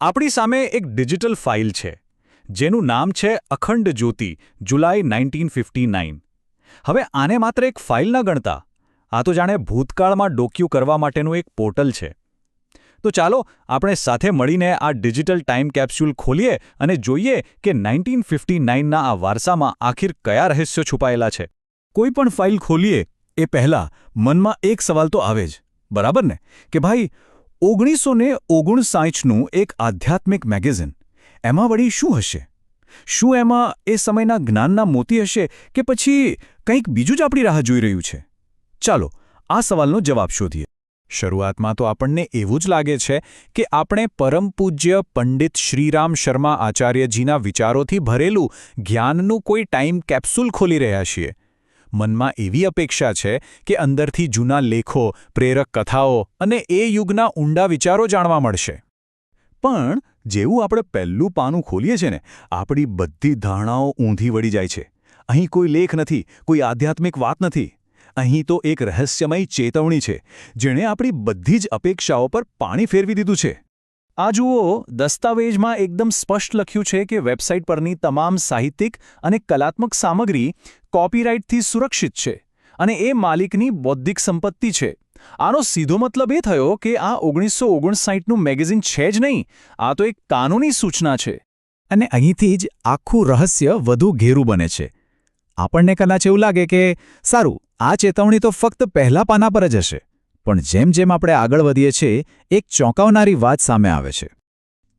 આપણી સામે એક ડિજિટલ ફાઇલ છે, જેનું નામ છે અખંડ જ્યોતિ, જુલાઈ નાઇન્ટીન હવે આને માત્ર એક ફાઇલ ન ગણતા, આ તો જાણે ભૂતકાળમાં ડોક્યુ કરવા માટેનું એક પોર્ટલ છે. તો ચાલો આપણે સાથે મળીને આ ડિજિટલ ટાઈમ કેપ્સ્યુલ ખોલીએ અને જોઈએ કે નાઇન્ટીન ફિફ્ટી નાઇનના આ વારસામાં આખિર કયા રહસ્યો છુપાયેલા છે. કોઈ પણ ફાઇલ ખોલીએ એ પહેલાં મનમાં એક સવાલ તો આવે જ, બરાબર ને? કે ભાઈ ઓગણીસો ને ઓગણસાઠનું એક આધ્યાત્મિક મેગેઝિન. એમાં વળી શું હશે? શું એમાં એ સમયના જ્ઞાનના મોતી હશે કે પછી કંઈક બીજું જ આપણી રાહ જોઈ રહ્યું છે? ચાલો, આ સવાલનો જવાબ શોધીએ. શરૂઆતમાં તો આપણને એવું જ લાગે છે કે આપણે પરમ પૂજ્ય પંડિત શ્રીરામ શર્મા આચાર્યજીના વિચારોથી ભરેલું જ્ઞાનનું કોઈ ટાઈમ કેપ્સ્યુલ ખોલી રહ્યા છીએ. મનમાં એવી અપેક્ષા છે કે અંદરથી જૂના લેખો, પ્રેરક કથાઓ અને એ યુગના ઊંડા વિચારો જાણવા મળશે. પણ જેવું આપણે પહેલું પાનું ખોલીએ છીએ ને, આપણી બધી ધારણાઓ ઊંધી વળી જાય છે. અહીં કોઈ લેખ નથી, કોઈ આધ્યાત્મિક વાત નથી. અહીં તો એક રહસ્યમય ચેતવણી છે, જેણે આપણી બધી જ અપેક્ષાઓ પર પાણી ફેરવી દીધું છે. આ જુઓ, દસ્તાવેજમાં એકદમ સ્પષ્ટ લખ્યું છે કે વેબસાઇટ પરની તમામ સાહિત્યિક અને કલાત્મક સામગ્રી કોપીરાઇટથી સુરક્ષિત છે અને એ માલિકની બૌદ્ધિક સંપત્તિ છે. આનો સીધો મતલબ એ થયો કે આ ઓગણીસો ઓગણસાઠનું મેગેઝિન છે જ નહીં, આ તો એક કાનૂની સૂચના છે. અને અહીંથી જ આખું રહસ્ય વધુ ઘેરું બને છે. આપણને કદાચ એવું લાગે કે, સારું, આ ચેતવણી તો ફક્ત પહેલા પાના પર જ હશે. પણ જેમ જેમ આપણે આગળ વધીએ છીએ એક ચોંકાવનારી વાત સામે આવે છે.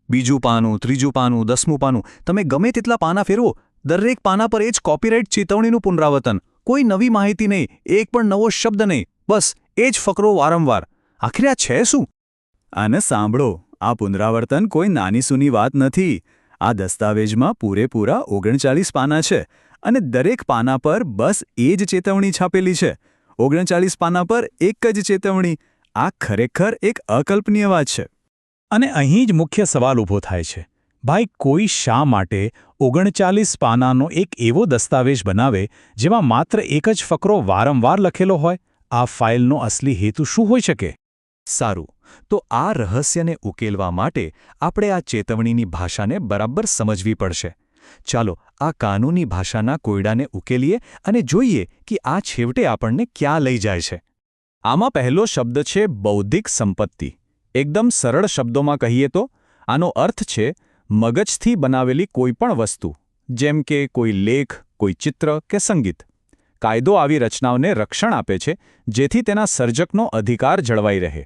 બીજું પાનું ત્રીજું પાનું દસમું પાનું તમે ગમે તેટલા પાના ફેરવો દરેક પાના પર એ જ કોપીરાઇટ ચેતવણીનું પુનરાવર્તન. કોઈ નવી માહિતી નહીં એક પણ નવો શબ્દ નહીં બસ એ જ ફકરો વારંવાર. આખરે આ છે શું? આને સાંભળો આ પુનરાવર્તન કોઈ નાની સૂની વાત નથી. આ દસ્તાવેજમાં પૂરેપૂરા ઓગણચાલીસ પાના છે અને દરેક પાના પર બસ એ જ ચેતવણી છાપેલી છે. ઓગણચાલીસ પાના પર એક જ ચેતવણી. આ ખરેખર એક અકલ્પનીય વાત છે. અને અહીં જ મુખ્ય સવાલ ઊભો થાય છે. ભાઈ, કોઈ શા માટે ઓગણચાલીસ પાનાનો એક એવો દસ્તાવેજ બનાવે જેમાં માત્ર એક જ ફકરો વારંવાર લખેલો હોય? આ ફાઇલનો અસલી હેતુ શું હોઈ શકે? સારું. તો આ રહસ્યને ઉકેલવા માટે આપણે આ ચેતવણીની ભાષાને બરાબર સમજવી પડશે. ચાલો આ કાનૂની ભાષાના કોયડાને ઉકેલીએ અને જોઈએ કે આ છેવટે આપણને ક્યાં લઈ જાય છે. આમાં પહેલો શબ્દ છે બૌદ્ધિક સંપત્તિ. એકદમ સરળ શબ્દોમાં કહીએ તો, આનો અર્થ છે મગજથી બનાવેલી કોઈપણ વસ્તુ, જેમ કે કોઈ લેખ, કોઈ ચિત્ર કે સંગીત. કાયદો આવી રચનાઓને રક્ષણ આપે છે, જેથી તેના સર્જકનો અધિકાર જળવાઈ રહે.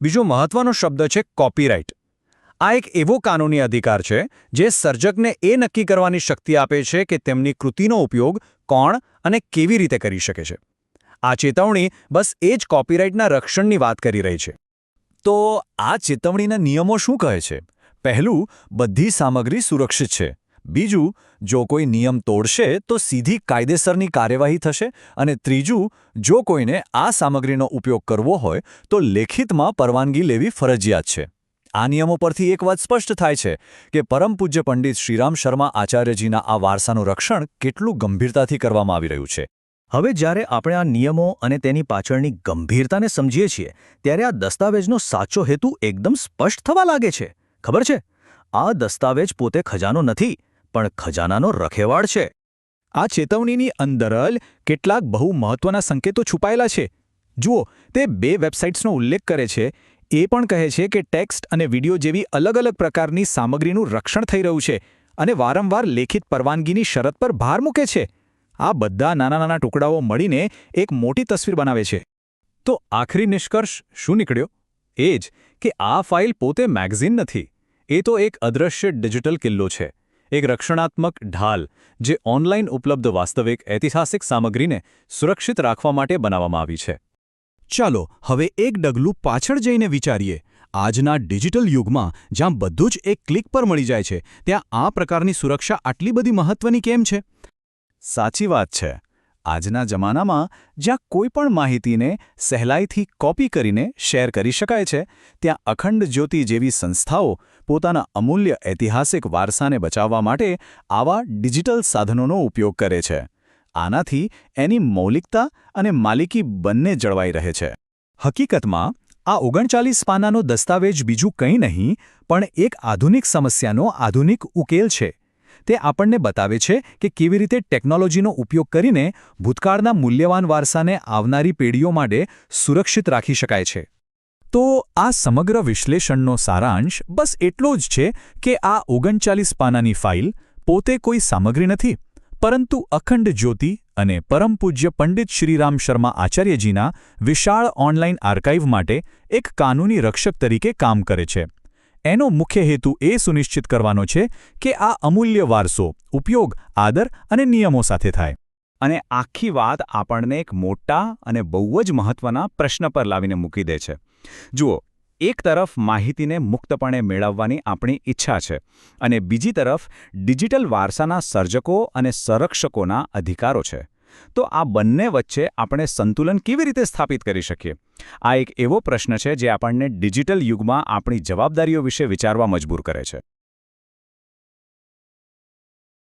બીજો મહત્વનો શબ્દ છે કોપીરાઇટ આ એક એવો કાનૂની અધિકાર છે જે સર્જકને એ નક્કી કરવાની શક્તિ આપે છે કે તેમની કૃતિનો ઉપયોગ કોણ અને કેવી રીતે કરી શકે છે. આ ચેતવણી બસ એ જ કોપીરાઇટના રક્ષણની વાત કરી રહી છે. તો આ ચેતવણીના નિયમો શું કહે છે? પહેલું, બધી સામગ્રી સુરક્ષિત છે. બીજું, જો કોઈ નિયમ તોડશે તો સીધી કાયદેસરની કાર્યવાહી થશે અને ત્રીજું, જો કોઈને આ સામગ્રીનો ઉપયોગ કરવો હોય તો લેખિતમાં પરવાનગી લેવી ફરજિયાત છે. આ નિયમો પરથી એક વાત સ્પષ્ટ થાય છે કે પરમ પૂજ્ય પંડિત શ્રીરામ શર્મા આચાર્યજીના આ વારસાનું રક્ષણ કેટલું ગંભીરતાથી કરવામાં આવી રહ્યું છે. હવે જ્યારે આપણે આ નિયમો અને તેની પાછળની ગંભીરતાને સમજીએ છીએ, ત્યારે આ દસ્તાવેજનો સાચો હેતુ એકદમ સ્પષ્ટ થવા લાગે છે. ખબર છે? આ દસ્તાવેજ પોતે ખજાનો નથી, પણ ખજાનાનો રખેવાળ છે. આ ચેતવણીની અંદર જ કેટલાક બહુ મહત્વના સંકેતો છુપાયેલા છે. જુઓ, તે બે વેબસાઇટ્સનો ઉલ્લેખ કરે છે. એ પણ કહે છે કે ટેક્સ્ટ અને વિડિયો જેવી અલગ અલગ પ્રકારની સામગ્રીનું રક્ષણ થઈ રહ્યું છે અને વારંવાર લેખિત પરવાનગીની શરત પર ભાર મૂકે છે. આ બધા નાના નાના ટુકડાઓ મળીને એક મોટી તસવીર બનાવે છે. તો આખરી નિષ્કર્ષ શું નીકળ્યો? એ જ કે આ ફાઇલ પોતે મેગઝીન નથી. એ તો એક અદ્રશ્ય ડિજિટલ કિલ્લો છે. એક રક્ષણાત્મક ઢાલ જે ઓનલાઇન ઉપલબ્ધ વાસ્તવિક, ઐતિહાસિક સામગ્રીને સુરક્ષિત રાખવા માટે બનાવવામાં આવી છે. ચાલો હવે એક ડગલું પાછળ જઈને વિચારીએ. આજના ડિજિટલ યુગમાં જ્યાં બધું જ એક ક્લિક પર મળી જાય છે, ત્યાં આ પ્રકારની સુરક્ષા આટલી બધી મહત્વની કેમ છે? સાચી વાત છે. આજના જમાનામાં જ્યાં કોઈ પણ માહિતીને સહેલાઈથી કોપી કરીને શેર કરી શકાય છે, ત્યાં અખંડ જ્યોતિ જેવી સંસ્થાઓ પોતાના અમૂલ્ય ઐતિહાસિક વારસાને બચાવવા માટે આવા ડિજિટલ સાધનોનો ઉપયોગ કરે છે. આનાથી એની મૌલિકતા અને માલિકી બંને જળવાઈ રહે છે. હકીકતમાં, આ ઓગણચાલીસ પાનાનો દસ્તાવેજ બીજું કંઈ નહીં, પણ એક આધુનિક સમસ્યાનો આધુનિક ઉકેલ છે. તે આપણને બતાવે છે કે કેવી રીતે ટેકનોલોજીનો ઉપયોગ કરીને ભૂતકાળના મૂલ્યવાન વારસાને આવનારી પેઢીઓ માટે સુરક્ષિત રાખી શકાય છે. તો આ સમગ્ર વિશ્લેષણનો સારાંશ બસ એટલો જ છે કે આ ઓગણચાલીસ પાનાની ફાઇલ પોતે કોઈ સામગ્રી નથી. પરંતુ અખંડ જ્યોતિ અને પરમ પૂજ્ય પંડિત શ્રીરામ શર્મા આચાર્યજીના વિશાળ ઓનલાઈન આર્કાઇવ માટે એક કાનૂની રક્ષક તરીકે કામ કરે છે. એનો મુખ્ય હેતુ એ સુનિશ્ચિત કરવાનો છે કે આ અમૂલ્ય વારસો ઉપયોગ, આદર અને નિયમો સાથે થાય. અને આખી વાત આપણને એક મોટા અને બહુ જ મહત્વના પ્રશ્ન પર લાવીને મૂકી દે છે. જુઓ એક તરફ માહિતીને મુક્તપણે મેળવવાની આપણી ઈચ્છા છે અને બીજી તરફ ડિજિટલ વારસાના સર્જકો અને સંરક્ષકોના અધિકારો છે. તો આ બંને વચ્ચે આપણે સંતુલન કેવી રીતે સ્થાપિત કરી શકીએ? આ એક એવો પ્રશ્ન છે જે આપણને ડિજિટલ યુગમાં આપણી જવાબદારીઓ વિશે વિચારવા મજબૂર કરે છે.